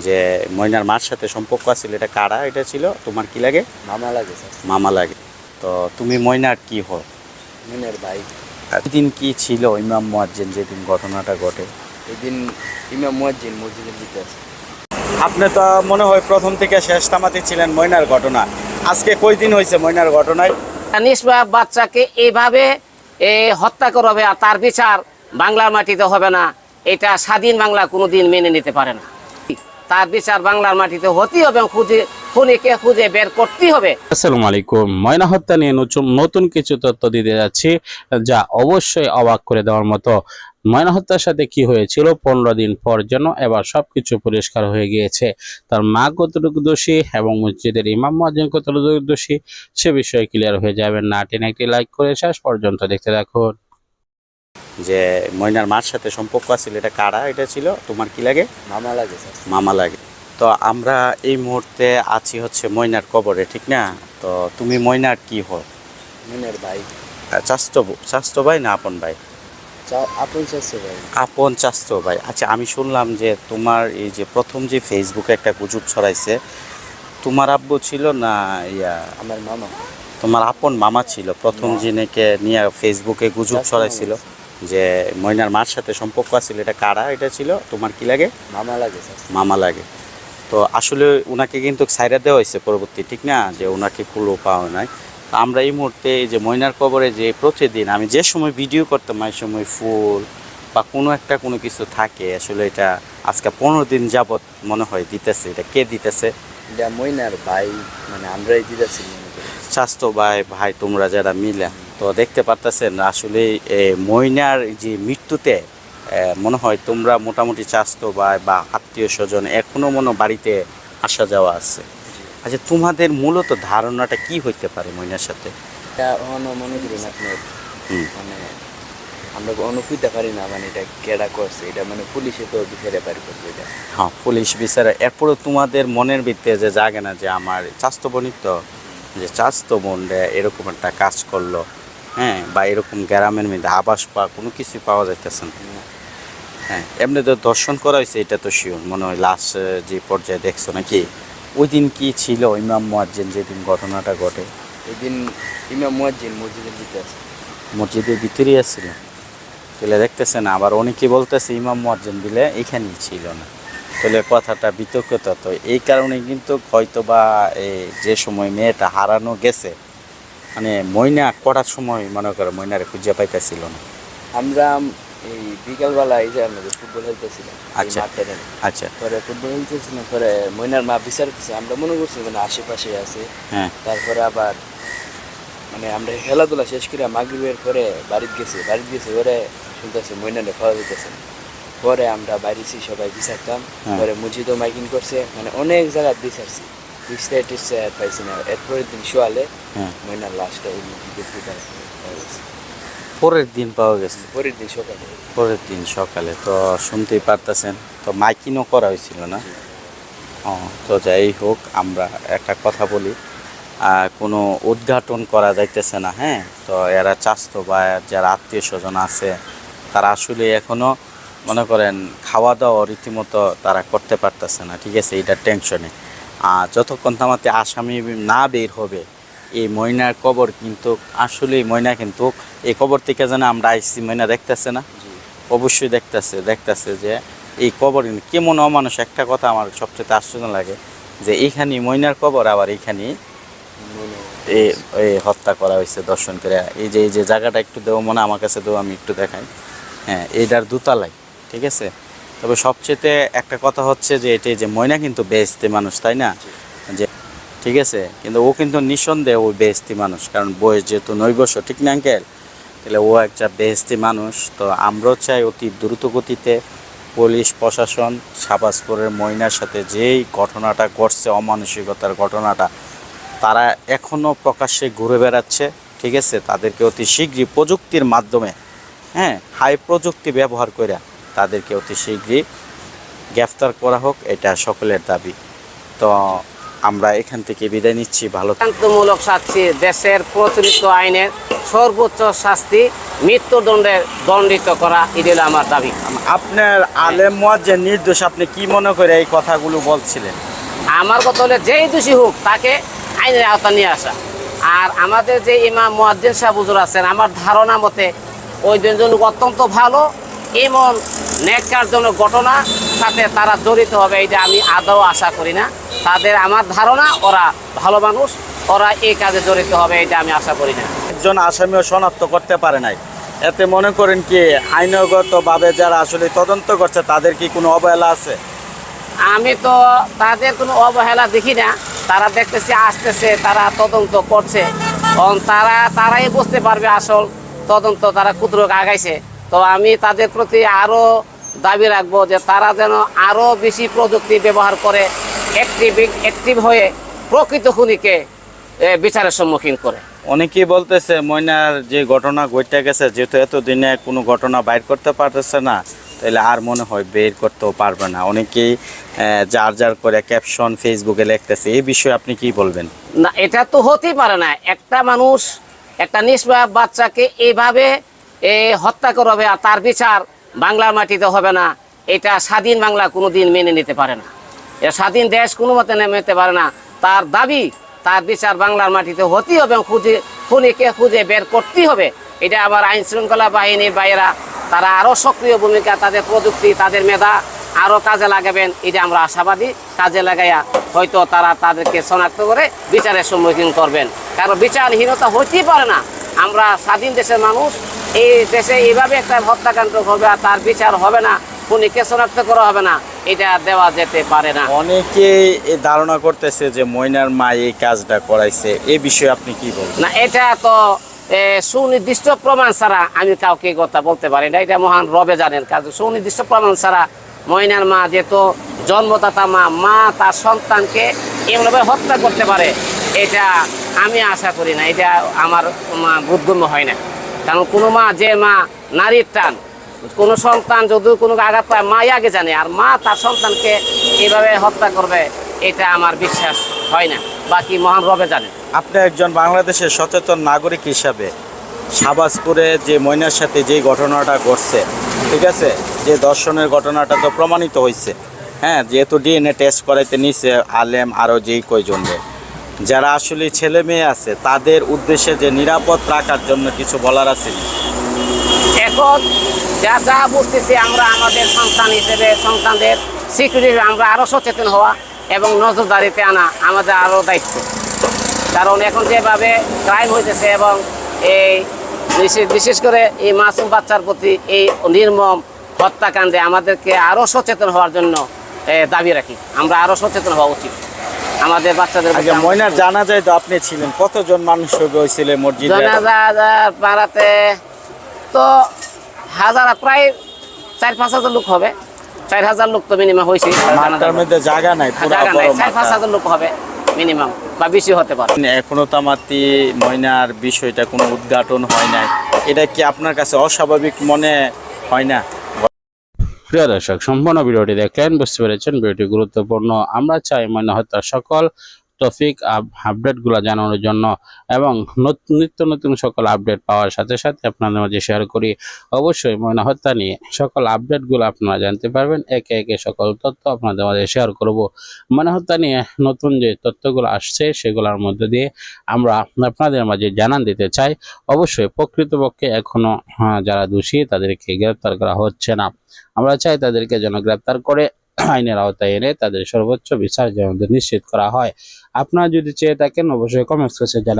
যে ময়নার মার সাথে সম্পর্ক আছিল এটা কারা? এটা ছিল? তোমার কি লাগে? মামা লাগে মামা লাগে। তো তুমি ময়নার কি হও? মিনের ভাই। দিন কি ছিল? ইমাম মুয়াজ্জিন যেদিন ঘটনাটা ঘটে। এদিন ইমাম মুয়াজ্জিন মসজিদের দিতে আছে। আপনি তো মনে হয় প্রথম থেকে শেষ তামাতে ছিলেন ময়নার ঘটনা। আজকে কই দিন হয়েছে ময়নার ঘটনায়? নিষ্পাপ বাচ্চাকে এইভাবে এ, হত্যা করা হবে আর তার বিচার বাংলার মাটিতে হবে না। এটা স্বাধীন বাংলা কোনোদিন মেনে নিতে পারে না। তার বিচার বাংলার মাটিতে হতেই হবে খুঁজে খুনিকে খুঁজে বের করতেই হবে। আসসালামু আলাইকুম। ময়না হত্যা নিয়ে নতুন কিছু তথ্য দিতে যাচ্ছি, যা অবশ্যই অবাক করে দেওয়ার মতো। ময়না হত্যার সাথে কি হয়েছিল? পনেরো দিন পর যেন এবার সবকিছু পরিষ্কার হয়ে গিয়েছে। তার মা কতটুকু দোষী এবং মসজিদের ইমাম মহাজন কতটুকু দোষী, সে বিষয়ে ক্লিয়ার হয়ে যাবেন না। টেনে একটি লাইক করে শেষ পর্যন্ত দেখতে রাখুন যে ময়নার মার সাথে সম্পর্ক আছিল এটা কারা? এটা ছিল তোমার কি লাগে? মামা লাগে মামা লাগে। তো আমরা এই মুহূর্তে আছি হচ্ছে ময়নার কবরে ঠিক না? তো তুমি ময়নার কি হও? মিনের ভাই। চাস্তো চাস্তো ভাই না আপন ভাই? আপন চাচ্ছে ভাই। আপন চাস্তো ভাই। আচ্ছা আমি শুনলাম যে তোমার এই যে প্রথম যে ফেসবুকে একটা গুজব ছড়াইছে তোমার আব্বু ছিল না ইয়া? আমার মামা। তোমার আপন মামা ছিল প্রথম যিনিকে নিয়ে ফেসবুকে গুজব ছড়াইছিল? যে ময়নার মার সাথে সম্পর্ক আছিল এটা কারা? এটা ছিল? তোমার কি লাগে? মামা লাগে স্যার। মামা লাগে। তো আসলে ওনাকে কিন্তু সাইরা দেওয়া হয়েছে পরবর্তী ঠিক না? যে ওনাকে কুলো পাওয়া নাই। তো আমরা এই মুহূর্তে এই যে ময়নার কবরে যে প্রতিদিন আমি যে সময় ভিডিও করতাম এই সময় ফুল বা কোনো একটা কোনো কিছু থাকে আসলে এটা আজকে পনেরো দিন যাবৎ মনে হয় দিতেছে। এটা কে দিতেছে? এটা মইনার ভাই মানে আমরাই দিতেছি স্বাস্থ্য ভাই ভাই তোমরা যারা মিলে। তো দেখতে পারতেছেন আসলে ময়নার যে মৃত্যুতে মনে হয় তোমরা মোটামুটি স্বাস্থ্য ভাই বা আত্মীয় স্বজন এখনও মনে বাড়িতে আসা যাওয়া আছে। আচ্ছা তোমাদের মূলত ধারণাটা কি হইতে পারে ময়নার সাথে? মনে করেন আপনার মানে আমরা অনুভূতে পারি না মানে এটা কেডা করছে এটা মানে পুলিশে তো বিচারে পারি করবে এটা। হ্যাঁ পুলিশ বিচারে এরপরে তোমাদের মনের ভিত্তিতে যে জাগে না যে আমার স্বাস্থ্য বোনই তো যে স্বাস্থ্য বোন রে এরকম একটা কাজ করল হ্যাঁ বা এরকম গ্রামের মধ্যে আবাস বা কোনো কিছু পাওয়া যাইতেছে না। হ্যাঁ এমনি তো দর্শন করা হয়েছে এটা তো শিওর মনে হয় লাস্ট যে পর্যায়ে দেখছ নাকি? ওই দিন কি ছিল ইমাম মুয়াজ্জিন যেদিন ঘটনাটা ঘটে? এদিন ইমাম মুয়াজ্জিন মসজিদের দিতে আছে। মসজিদের ভিতরেই আসছিল তাহলে দেখতেছেন আবার অনেকে বলতেছে ইমাম মুয়াজ্জিন দিলে এখানেই ছিল না। তাহলে কথাটা বিতর্কতা তো এই কারণে কিন্তু হয়তো বা যে সময় মেয়েটা হারানো গেছে মানে ময়না কটার সময় মনে করে ময়নারে খুঁজে পাইতেছিল না। আমরা এই বিকালবেলা এই যে আমাদের ফুটবল খেলতেছিলাম আচ্ছা। আচ্ছা। পরে ফুটবল খেলতেছিলাম পরে মইনার মা বিচার করছে আমরা মনে করছি মানে আশেপাশে আছে। হ্যাঁ। তারপরে আবার মানে আমরা খেলাধুলা শেষ করে মাগরিবের পরে বাড়িতে গেছি। বাড়িতে গেছি ওরে শুনতেছে মইনারে খাওয়া দিতেছে। পরে আমরা বাড়িছি সবাই বিচারতাম হ্যাঁ। পরে মসজিদও মাইকিং করছে। মানে অনেক জায়গায় বিচারছি পাইছি না এরপরের দিন শোয়ালে হ্যাঁ মইনার লাস্টটা ওই পরের দিন পাওয়া গেছে। পরের দিন সকালে পরের দিন সকালে তো শুনতেই পারতেছেন তো মাইকিংও করা হয়েছিল না? ও তো যাই হোক আমরা একটা কথা বলি। কোনো উদ্ঘাটন করা যাইতেছে না হ্যাঁ? তো এরা চাস্তো বা যারা আত্মীয় স্বজন আছে তারা আসলে এখনও মনে করেন খাওয়া দাওয়া রীতিমতো তারা করতে পারতেছে না ঠিক আছে? এইটার টেনশনে। আর যতক্ষণ তামাতে আসামি না বের হবে এই ময়নার কবর কিন্তু আসলে ময়না কিন্তু এই কবর থেকে যেন আমরা আইসি ময়না দেখতেছে না? অবশ্যই দেখতেছে দেখতেছে যে এই কবর কেমন অমানুষ একটা কথা আমার সবচেয়ে আশ্চর্য লাগে যে এইখানে ময়নার কবর আবার এইখানে মনে এ এ হত্যা করা হয়েছে দর্শন করে। এই যে এই যে জায়গাটা একটু দেবো মনে আমার কাছে দেবো আমি একটু দেখাই। হ্যাঁ এইটার দুতালাই ঠিক আছে? তবে সবচেয়ে একটা কথা হচ্ছে যে এটি যে ময়না কিন্তু বেহেস্তি মানুষ, তাই না? যে ঠিক আছে, কিন্তু ও কিন্তু নিঃসন্দেহে ও বেহেস্তি মানুষ, কারণ বয়স যেহেতু নৈবস্য ঠিক না আঙ্কেল? তাহলে ও একটা বেহেস্তি মানুষ, তো আমরাও চাই অতি দ্রুত গতিতে পুলিশ, প্রশাসন সাবাজপুরের ময়নার সাথে যেই ঘটনাটা ঘটছে, অমানসিকতার ঘটনাটা, তারা এখনও প্রকাশ্যে ঘুরে বেড়াচ্ছে, ঠিক আছে? তাদেরকে অতি শীঘ্রই প্রযুক্তির মাধ্যমে হ্যাঁ হাই প্রযুক্তি ব্যবহার করে তাদেরকে অতি শীঘ্রই গ্রেফতার করা হোক এটা সকলের দাবি। তো আমরা এখান থেকে বিদায় নিচ্ছি ভালো দৃষ্টান্তমূলক শাস্তি দেশের প্রচলিত আইনের সর্বোচ্চ শাস্তি মৃত্যুদণ্ডে দণ্ডিত করা এটি হলো আমার দাবি। আপনার আলেম যে নির্দোষ আপনি কি মনে করে এই কথাগুলো বলছিলেন? আমার কথা হলে যেই দোষী হোক তাকে আইনের আওতা নিয়ে আসা। আর আমাদের যে ইমাম মুয়াজ্জিন সাহেব হুজুর আছেন আমার ধারণা মতে ওই দুজন অত্যন্ত ভালো এমন ন্যাক্কারজনক ঘটনা সাথে তারা জড়িত হবে এটা আমি আদৌ আশা করি না। তাদের আমার ধারণা ওরা ভালো মানুষ ওরা এই কাজে জড়িত হবে এটা আমি আশা করি না। একজন আসামিও শনাক্ত করতে পারে নাই। এতে মনে করেন কি আইনগতভাবে যারা আসলে তদন্ত করছে তাদের কি কোনো অবহেলা আছে? আমি তো তাদের কোনো অবহেলা দেখি না। তারা দেখতেছে আসতেছে তারা তদন্ত করছে। তারা তারাই বুঝতে পারবে আসল তদন্ত তারা কুদ্রক আগাইছে। তো আমি তাদের প্রতি আরও দাবি রাখব যে তারা যেন আরও বেশি প্রযুক্তি ব্যবহার করে অ্যাক্টিভ অ্যাক্টিভ হয়ে প্রকৃত খুনিকে বিচারের সম্মুখীন করে। অনেকেই বলতেছে ময়নার যে ঘটনা ঘটতে গেছে যেহেতু এতদিনে কোনো ঘটনা বাইর করতে পারতেছে না তাহলে আর মনে হয় বের করতেও পারবে না। অনেকেই যার যার করে ক্যাপশন ফেসবুকে লিখতেছে। এই বিষয়ে আপনি কি বলবেন? না এটা তো হতেই পারে না। একটা মানুষ একটা নিষ্পাপ বাচ্চাকে এইভাবে এ, হত্যা করা হবে আর তার বিচার বাংলার মাটিতে হবে না। এটা স্বাধীন বাংলা কোনো দিন মেনে নিতে পারে না। এটা স্বাধীন দেশ কোনো মতে নিতে পারে না। তার দাবি তার বিচার বাংলার মাটিতে হতেই হবে খুঁজে খুনিকে খুঁজে বের করতেই হবে। এটা আবার আইন শৃঙ্খলা বাহিনীর বাইরা তারা আরও সক্রিয় ভূমিকা তাদের প্রযুক্তি তাদের মেধা আরও কাজে লাগাবেন। এটা আমরা আশাবাদী। কাজে লাগাইয়া হয়তো তারা তাদেরকে শনাক্ত করে বিচারের সম্মুখীন করবেন। কারণ বিচারহীনতা হইতেই পারে না। আমরা স্বাধীন দেশের মানুষ এই দেশে এইভাবে একটা হত্যাকাণ্ড হবে আর তার বিচার হবে না খুনিকে শনাক্ত করা হবে না এটা দেওয়া যেতে পারে না। অনেকেই এই ধারণা করতেছে যে ময়নার মা এই কাজটা করাইছে এ বিষয়ে আপনি কি বলবেন? না এটা তো সুনির্দিষ্ট প্রমাণ ছাড়া আমি কাউকে কথা বলতে পারি না এটা মহান রবে জানেন কাজ। সুনির্দিষ্ট প্রমাণ ছাড়া ময়নার মা যেহেতু জন্মদাতা মা মা তার সন্তানকে এমনভাবে হত্যা করতে পারে এটা আমি আশা করি না এটা আমার মা বুদ্ধগম্য হয় না। কারণ কোনো মা, যে মা নারীর টান, কোনো সন্তান যদি কোনো আঘাত পায় মাই আগে জানে, আর মা তার সন্তানকে এভাবে হত্যা করবে, এটা আমার বিশ্বাস হয় না। বাকি মহান রবে জানে। আপনি একজন বাংলাদেশের সচেতন নাগরিক হিসাবে শাহবাজপুরে যে ময়নার সাথে যে ঘটনাটা ঘটছে, ঠিক আছে? যে দর্শনের ঘটনাটা তো প্রমাণিত হয়েছে হ্যাঁ যেহেতু ডিএনএ টেস্ট করাইতে নিছে আলেম আরও যেই কয়জনরে। যারা আসলে ছেলে মেয়ে আছে, তাদের উদ্দেশ্যে যে নিরাপদ রাখার জন্য কিছু বলার আছে এখন যা যা বুঝতেছি আমরা আমাদের সন্তান হিসেবে, সন্তানদের সিকিউরিটি আমরা আরও সচেতন হওয়া এবং নজরদারিতে আনা আমাদের আরও দায়িত্ব। কারণ এখন যেভাবে ক্রাইম হইতেছে এবং এই বিশেষ- করে এই মাসুম বাচ্চার প্রতি এই নির্মম হত্যাকাণ্ডে আমাদেরকে আরও সচেতন হওয়ার জন্য দাবি রাখি। আমরা আরও সচেতন হওয়া উচিত। আমাদের বাচ্চাদের প্রতি আগে ময়নার জানা যায় তো আপনি ছিলেন কতজন মানুষ হয়েছিল মসজিদে? জানাজা পাড়াতে তো হাজার প্রায় চার পাঁচ হাজার লোক হবে। চার হাজার লোক তো মিনিমাম হয়েছে। মাঠটার মধ্যে জায়গা নাই পুরা জায়গা নাই চার পাঁচ। হাজার লোক হবে মিনিমাম বা বেশি হতে পারে। এখনও তামাতি ময়নার বিষয়টা কোনো উদ্ঘাটন হয় নাই। এটা কি আপনার কাছে অস্বাভাবিক মনে হয় না? প্রিয় দর্শক সম্পূর্ণ ভিডিওটি দেখলেন বুঝতে পেরেছেন ভিডিওটি গুরুত্বপূর্ণ। আমরা চাই মনে হত্যা সকল টপিক আপডেটগুলো জানানোর জন্য এবং নিত্য নতুন সকল আপডেট পাওয়ার সাথে সাথে আপনাদের মাঝে শেয়ার করি। অবশ্যই ময়না হত্যা নিয়ে সকল আপডেটগুলো আপনারা জানতে পারবেন। একে একে সকল তথ্য আপনাদের মাঝে শেয়ার করব। ময়না হত্যা নিয়ে নতুন যে তথ্যগুলো আসছে সেগুলোর মধ্যে দিয়ে আমরা আপনাদের মাঝে জানান দিতে চাই। অবশ্যই প্রকৃতপক্ষে এখনও হ্যাঁ, যারা দোষী তাদেরকে গ্রেপ্তার করা হচ্ছে না। আমরা চাই তাদেরকে যেন গ্রেপ্তার করে আইনের আওতায় এনে তাদের সর্বোচ্চ বিচার যেন নিশ্চিত করা হয়। আপনারা যদি চেয়ে থাকেন, অবশ্যই কমেন্টস করে জানান